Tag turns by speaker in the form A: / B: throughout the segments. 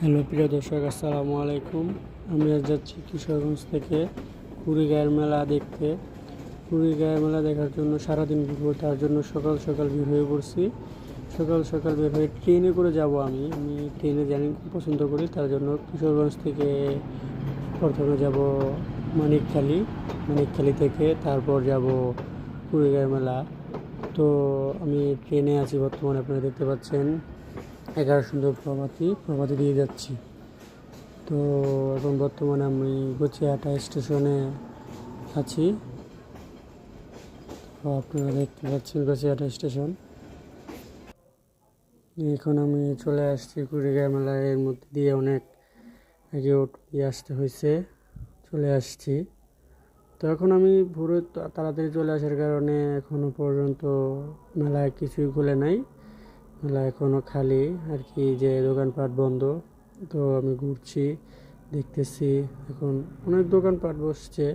A: Hello, প্রিয় দর্শক, আসসালামু আলাইকুম। আমি আজ যাচ্ছি কিশোরগঞ্জ থেকে কুড়িগাঁয়ের মেলা দেখতে। কুড়িগাঁয়ের মেলা দেখার জন্য সারাদিন ঘুরবো তার জন্য সকাল সকাল বের হয়ে পড়ছি। সকাল সকাল বের হয়ে ট্রেনে করে যাব আমি। আমি ট্রেনে খুব পছন্দ করি, তার জন্য কিশোরগঞ্জ থেকে প্রথমে যাব মানিকখালী। মানিকখালী থেকে তারপর যাব কুড়িগাঁয়ের মেলা। তো আমি ট্রেনে আছি বর্তমানে, আপনারা দেখতে পাচ্ছেন। এগারো সুন্দর প্রভাতী প্রভাতি দিয়ে যাচ্ছি। তো এখন বর্তমানে আমি গচিয়াটা স্টেশনে আছি। তো আপনারা দেখতে পাচ্ছেন গচিয়াটা স্টেশন। এখন আমি চলে আসছি কুড়িগ্রাম মেলার মধ্যে দিয়ে অনেক আগে দিয়ে আসতে হয়েছে, চলে আসছি। তো এখন আমি ভোরে তাড়াতাড়ি চলে আসার কারণে এখনও পর্যন্ত মেলায় কিছুই খুলে নাই। মেলা এখনও খালি আর কি যে দোকানপাট বন্ধ, তো আমি ঘুরছি, দেখতেছি, এখন অনেক দোকানপাট বসছে,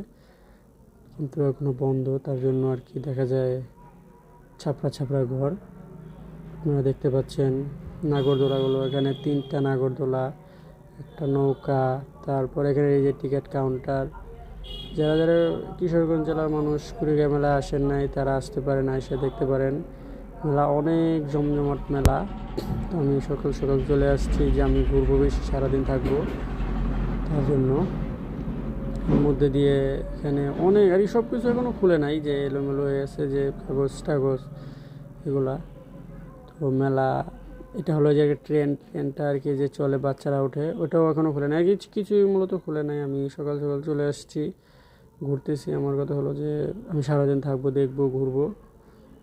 A: কিন্তু এখনও বন্ধ, তার জন্য আর কি দেখা যায় ছাপড়া ছাপড়া ঘর। আপনারা দেখতে পাচ্ছেন নাগরদোলাগুলো, এখানে তিনটা নাগরদোলা, একটা নৌকা, তারপর এখানে এই যে টিকিট কাউন্টার। যারা যারা কিশোরগঞ্জ জেলার মানুষ, কুড়িগ্রাম মেলা আসেন নাই, তারা আসতে পারেন এসে দেখতে পারেন। মেলা, অনেক জমজমাট মেলা। তো আমি সকাল সকাল চলে আসছি যে আমি ঘুরবো বেশি, সারাদিন থাকব তার জন্য। মধ্যে দিয়ে এখানে অনেক, আর সব কিছু এখনও খুলে নাই যে এলোমেলো হয়ে আছে যে কাগজ টাগজ এগুলা। তো মেলা, এটা হলো যে ট্রেন, ট্রেনটা আর কি যে চলে, বাচ্চারা ওঠে, ওটাও এখনও খুলে নাই। কিছু কিছুই মূলত খুলে নাই। আমি সকাল সকাল চলে আসছি, ঘুরতেছি। আমার কথা হলো যে আমি সারাদিন থাকব, দেখব, ঘুরবো।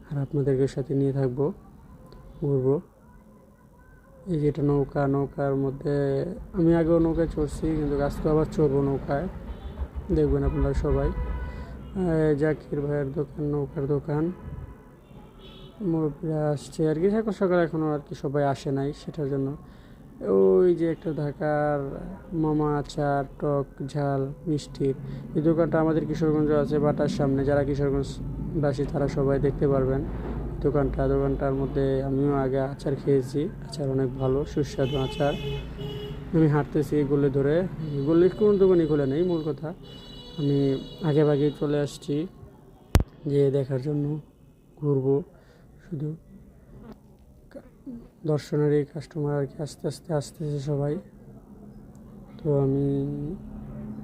A: আর আপনাদেরকে সাথে নিয়ে থাকব, ঘুরবো। এই যে এটা নৌকা, নৌকার মধ্যে আমি আগেও নৌকায় চড়ছি, কিন্তু আজকে আবার চড়বো নৌকায়। দেখবেন আপনারা সবাই। জাকির ভাইয়ের দোকান, নৌকার দোকান। মুরব্বীরা আসছে। আর কি সকাল সকাল এখনও আর কি সবাই আসে নাই সেটার জন্য। ওই যে একটা ঢাকার মামা আচার, টক, ঝাল মিষ্টির এই দোকানটা আমাদের কিশোরগঞ্জ আছে বাটার সামনে যারা কিশোরগঞ্জবাসী তারা সবাই দেখতে পারবেন। দোকানটা, দোকানটার মধ্যে আমিও আগে আচার খেয়েছি। আচার অনেক ভালো, সুস্বাদু আচার। আমি হাঁটতেছি গলে ধরে। গলির কোনো দোকানই খোলে নেই, মূল কথা। আমি আগে ভাগে চলে আসছি যে দেখার জন্য ঘুরবো শুধু। কা- দর্শনেরই কাস্টমার আর কি আস্তে আস্তে আসতেছে সবাই। তো আমি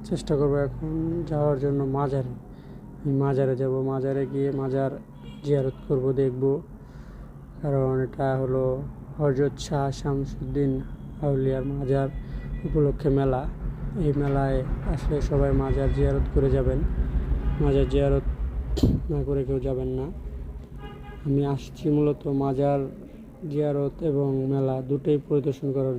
A: চেষ্টা করব এখন যাওয়ার জন্য মাজারে। আমি মাজারে যাব। মাজারে গিয়ে মাজার জিয়ারত করব, দেখব। কারণ এটা হলো হজরত শাহ শামসুদ্দিন আউলিয়ার মাজার উপলক্ষে মেলা। এই মেলায় আসলে সবাই মাজার জিয়ারত করে যাবেন। মাজার জিয়ারত না করে কেউ যাবেন না। আমি আসছি মূলত মাজার জিয়ারত এবং মেলা দুটোই পরিদর্শন করার